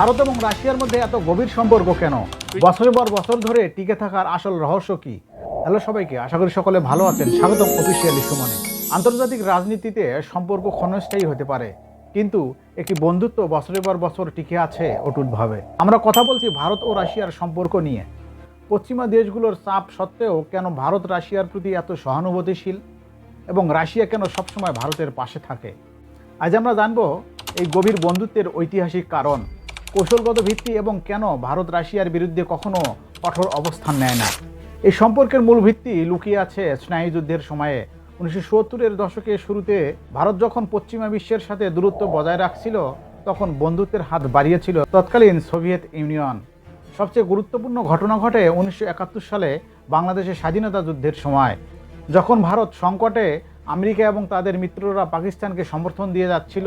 ভারত এবং রাশিয়ার মধ্যে এত গভীর সম্পর্ক কেন? বছরের পর বছর ধরে টিকে থাকার আসল রহস্য কি? হ্যালো সবাইকে, আশা করি সকলে ভালো আছেন। স্বাগত অফিসিয়ালি সুমনে। আন্তর্জাতিক রাজনীতিতে সম্পর্ক ক্ষণস্থায়ী হতে পারে, কিন্তু একটি বন্ধুত্ব বছরের পর বছর টিকে আছে অটুটভাবে। আমরা কথা বলছি ভারত ও রাশিয়ার সম্পর্ক নিয়ে। পশ্চিমা দেশগুলোর চাপ সত্ত্বেও কেন ভারত রাশিয়ার প্রতি এত সহানুভূতিশীল? এবং রাশিয়া কেন সবসময় ভারতের পাশে থাকে? আজ আমরা জানব এই গভীর বন্ধুত্বের ঐতিহাসিক কারণ। কৌশলগত ভিত্তি এবং কেন ভারত রাশিয়ার বিরুদ্ধে কখনো কঠোর অবস্থান নেয় না? এই সম্পর্কের মূল ভিত্তি লুকিয়ে আছে স্নায়ুযুদ্ধের সময়ে। উনিশশো সত্তরের দশকের শুরুতে ভারত যখন পশ্চিমা বিশ্বের সাথে দূরত্ব বজায় রাখছিল, তখন বন্ধুত্বের হাত বাড়িয়েছিল তৎকালীন সোভিয়েত ইউনিয়ন। সবচেয়ে গুরুত্বপূর্ণ ঘটনা ঘটে উনিশশো একাত্তর সালে বাংলাদেশের স্বাধীনতা যুদ্ধের সময়, যখন ভারত সংকটে আমেরিকা এবং তাদের মিত্ররা পাকিস্তানকে সমর্থন দিয়ে যাচ্ছিল,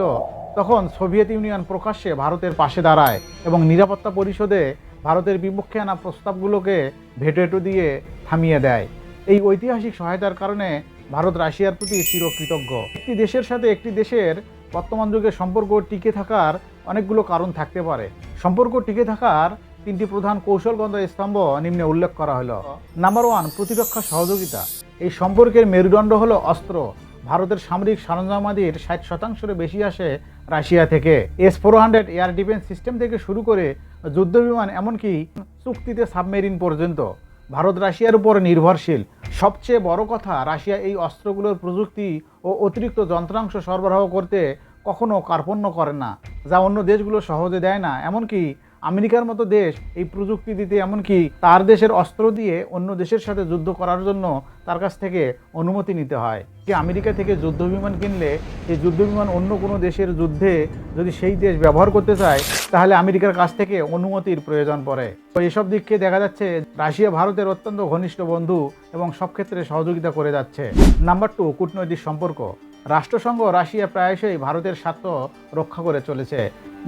তখন সোভিয়েত ইউনিয়ন প্রকাশ্যে ভারতের পাশে দাঁড়ায় এবং নিরাপত্তা পরিষদে ভারতের বিপক্ষে আনা প্রস্তাবগুলোকে ভেটোয়েটো দিয়ে থামিয়ে দেয়। এই ঐতিহাসিক সহায়তার কারণে ভারত রাশিয়ার প্রতি চিরকৃতজ্ঞ। একটি দেশের সাথে একটি দেশের বর্তমান যুগে সম্পর্ক টিকে থাকার অনেকগুলো কারণ থাকতে পারে। সম্পর্ক টিকে থাকার তিনটি প্রধান কৌশলগত স্তম্ভ নিম্নে উল্লেখ করা হলো। নাম্বার ওয়ান, প্রতিরক্ষা সহযোগিতা। এই সম্পর্কের মেরুদণ্ড হলো অস্ত্র। ভারতের সামরিক সরঞ্জামাদির ষাট শতাংশের বেশি আসে রাশিয়া থেকে। S four hundred air defence system থেকে শুরু করে যুদ্ধবিমান, এমনকি চুক্তিতে সাবমেরিন পর্যন্ত। ভারত রাশিয়ার উপর নির্ভরশীল। সবচেয়ে বড় কথা, রাশিয়া এই অস্ত্রগুলোর প্রযুক্তি ও অতিরিক্ত যন্ত্রাংশ সরবরাহ করতে কখনো কার্পণ্য করে না। যা অন্য দেশগুলো সহজে দেয় না। এমনকি আমেরিকার মতো দেশ এই প্রযুক্তি দিতে এমনকি তার দেশের অস্ত্র দিয়ে অন্য দেশের সাথে যুদ্ধ করার জন্য তার কাছ থেকে অনুমতি নিতে হয়। যে আমেরিকা থেকে যুদ্ধ বিমান কিনলে এই যুদ্ধ বিমান অন্য কোনো দেশের যুদ্ধে যদি সেই দেশ ব্যবহার করতে চায়, তাহলে আমেরিকার কাছ থেকে অনুমতির প্রয়োজন পড়ে। তো এসব দিককে দেখা যাচ্ছে রাশিয়া, ভারতের অত্যন্ত ঘনিষ্ঠ বন্ধু এবং সব ক্ষেত্রে সহযোগিতা করে যাচ্ছে। নাম্বার টু, কূটনৈতিক সম্পর্ক। রাষ্ট্রসংঘ রাশিয়া প্রায়শই ভারতের স্বার্থ রক্ষা করে চলেছে।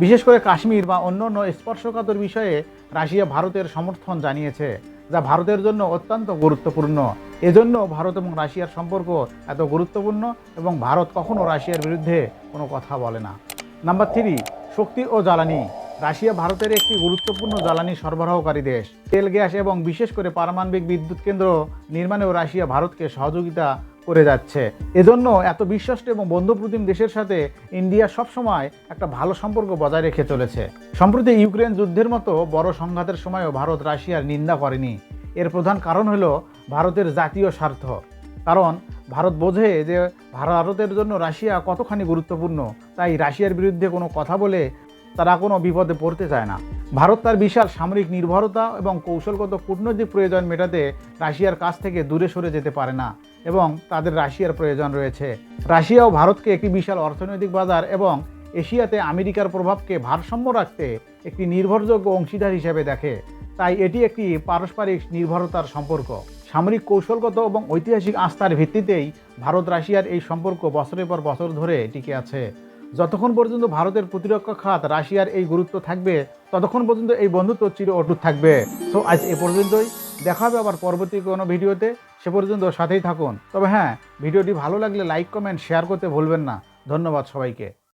বিশেষ করে কাশ্মীর বা অন্য অন্য স্পর্শকাতর বিষয়ে রাশিয়া ভারতের সমর্থন জানিয়েছে, যা ভারতের জন্য অত্যন্ত গুরুত্বপূর্ণ। এজন্য ভারত এবং রাশিয়ার সম্পর্ক এত গুরুত্বপূর্ণ এবং ভারত কখনো রাশিয়ার বিরুদ্ধে কোনো কথা বলে না। নাম্বার থ্রি, শক্তি ও জ্বালানি। রাশিয়া ভারতের একটি গুরুত্বপূর্ণ জ্বালানি সরবরাহকারী দেশ। তেল, গ্যাস এবং বিশেষ করে পারমাণবিক বিদ্যুৎ কেন্দ্র নির্মাণেও রাশিয়া ভারতকে সহযোগিতা করে যাচ্ছে। এজন্য এত বিশ্বস্ত এবং বন্ধুপ্রতিম দেশের সাথে ইন্ডিয়া সবসময় একটা ভালো সম্পর্ক বজায় রেখে চলেছে। সম্প্রতি ইউক্রেন যুদ্ধের মতো বড় সংঘাতের সময়ও ভারত রাশিয়ার নিন্দা করেনি। এর প্রধান কারণ হলো ভারতের জাতীয় স্বার্থ। কারণ ভারত বোঝে যে ভারতের জন্য রাশিয়া কতখানি গুরুত্বপূর্ণ, তাই রাশিয়ার বিরুদ্ধে কোনো কথা বলে তারা কোনো বিপদে পড়তে চায় না। ভারত তার বিশাল সামরিক নির্ভরতা এবং কৌশলগত কূটনৈতিক প্রয়োজন মেটাতে রাশিয়ার কাছ থেকে দূরে সরে যেতে পারে না এবং তাদের রাশিয়ার প্রয়োজন রয়েছে। রাশিয়াও ভারতকে একটি বিশাল অর্থনৈতিক বাজার এবং এশিয়াতে আমেরিকার প্রভাবকে ভারসাম্য রাখতে একটি নির্ভরযোগ্য অংশীদার হিসেবে দেখে। তাই এটি একটি পারস্পরিক নির্ভরতার সম্পর্ক। সামরিক কৌশলগত এবং ঐতিহাসিক আস্থার ভিত্তিতেই ভারত রাশিয়ার এই সম্পর্ক বছরের পর বছর ধরে টিকে আছে। যতক্ষণ পর্যন্ত ভারতের প্রতিরক্ষা খাত রাশিয়ার এই গুরুত্ব থাকবে ততক্ষণ পর্যন্ত এই বন্ধুত্ব চির অটুট থাকবে। তো আজ এ পর্যন্তই। দেখা হবে আবার পরবর্তী কোনো ভিডিওতে। সে পর্যন্ত সাথেই থাকুন। তবে হ্যাঁ ভিডিওটি ভালো লাগলে লাইক কমেন্ট শেয়ার করতে ভুলবেন না। ধন্যবাদ সবাইকে।